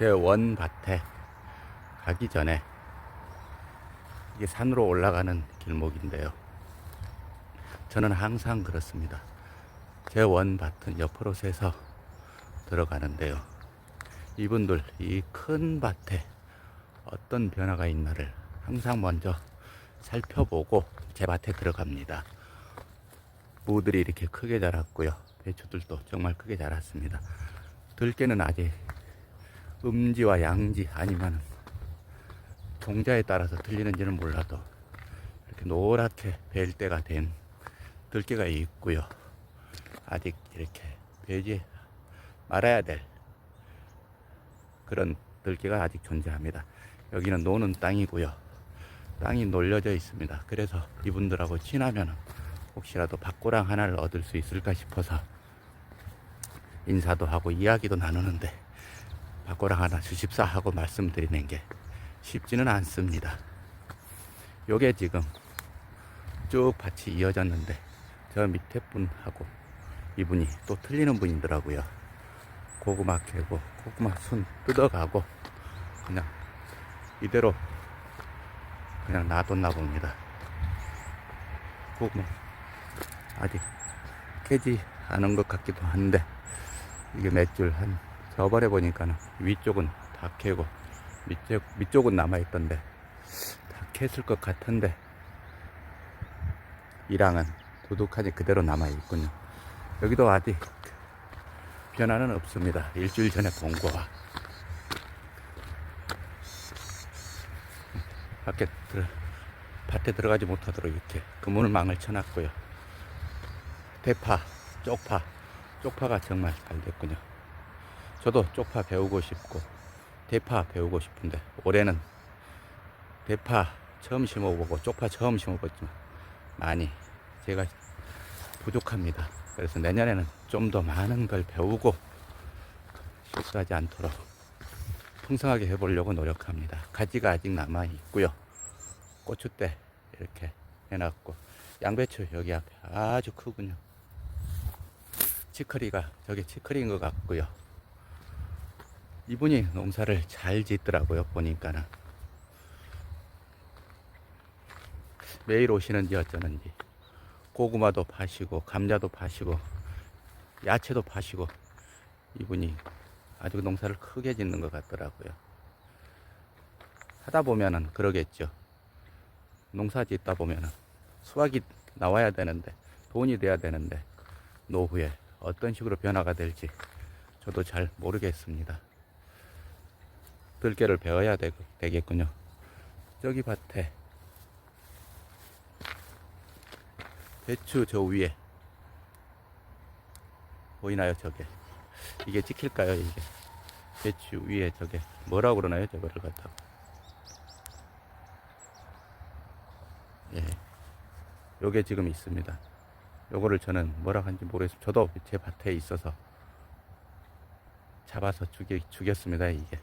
제 원밭에 가기 전에 이게 산으로 올라가는 길목인데요. 저는 항상 그렇습니다. 제 원밭은 옆으로 새서 들어가는데요. 이분들 이 큰 밭에 어떤 변화가 있나를 항상 먼저 살펴보고 제 밭에 들어갑니다. 무들이 이렇게 크게 자랐고요. 배추들도 정말 크게 자랐습니다. 들깨는 아직 음지와 양지 아니면 종자에 따라서 틀리는지는 몰라도 이렇게 노랗게 벨 때가 된 들깨가 있고요. 아직 이렇게 베지 말아야 될 그런 들깨가 아직 존재합니다. 여기는 노는 땅이고요. 땅이 놀려져 있습니다. 그래서 이분들하고 친하면 혹시라도 박고랑 하나를 얻을 수 있을까 싶어서 인사도 하고 이야기도 나누는데 박고랑 하나 주십사 하고 말씀드리는 게 쉽지는 않습니다. 요게 지금 쭉 밭이 이어졌는데 저 밑에 분하고 이분이 또 틀리는 분이더라고요. 고구마 캐고 고구마 순 뜯어가고 그냥 이대로 그냥 놔뒀나 봅니다. 고구마 아직 캐지 않은 것 같기도 한데 이게 몇 줄 한 저번에 보니까는 위쪽은 다 캐고 밑쪽, 밑쪽은 남아있던데 다 캤을 것 같은데 이랑은 두둑하니 그대로 남아있군요. 여기도 아직 변화는 없습니다. 일주일 전에 본 거와 밖에 들어, 밭에 들어가지 못하도록 이렇게 그물망을 쳐놨고요. 대파, 쪽파, 쪽파가 정말 잘 됐군요. 저도 쪽파 배우고 싶고 대파 배우고 싶은데 올해는 대파 처음 심어보고 쪽파 처음 심어봤지만 많이 제가 부족합니다. 그래서 내년에는 좀 더 많은 걸 배우고 실수하지 않도록 풍성하게 해보려고 노력합니다. 가지가 아직 남아 있고요. 고추대 이렇게 해놨고 양배추 여기 앞에 아주 크군요. 치커리가 저게 치커리인 것 같고요. 이분이 농사를 잘 짓더라고요. 보니까는 매일 오시는지 어쩌는지 고구마도 파시고 감자도 파시고 야채도 파시고 이분이 아주 농사를 크게 짓는 것 같더라고요. 하다 보면은 그러겠죠. 농사 짓다 보면은 수확이 나와야 되는데 돈이 돼야 되는데 노후에 어떤 식으로 변화가 될지 저도 잘 모르겠습니다. 들깨를 되, 되겠군요. 저기 밭에 배추 저 위에 보이나요 저게? 이게 찍힐까요 이게? 배추 위에 저게 뭐라고 그러나요 저거를 갖다가? 예. 요게 지금 있습니다. 요거를 저는 뭐라 하는지 모르겠어요 저도 제 밭에 있어서 잡아서 죽여, 죽였습니다 이게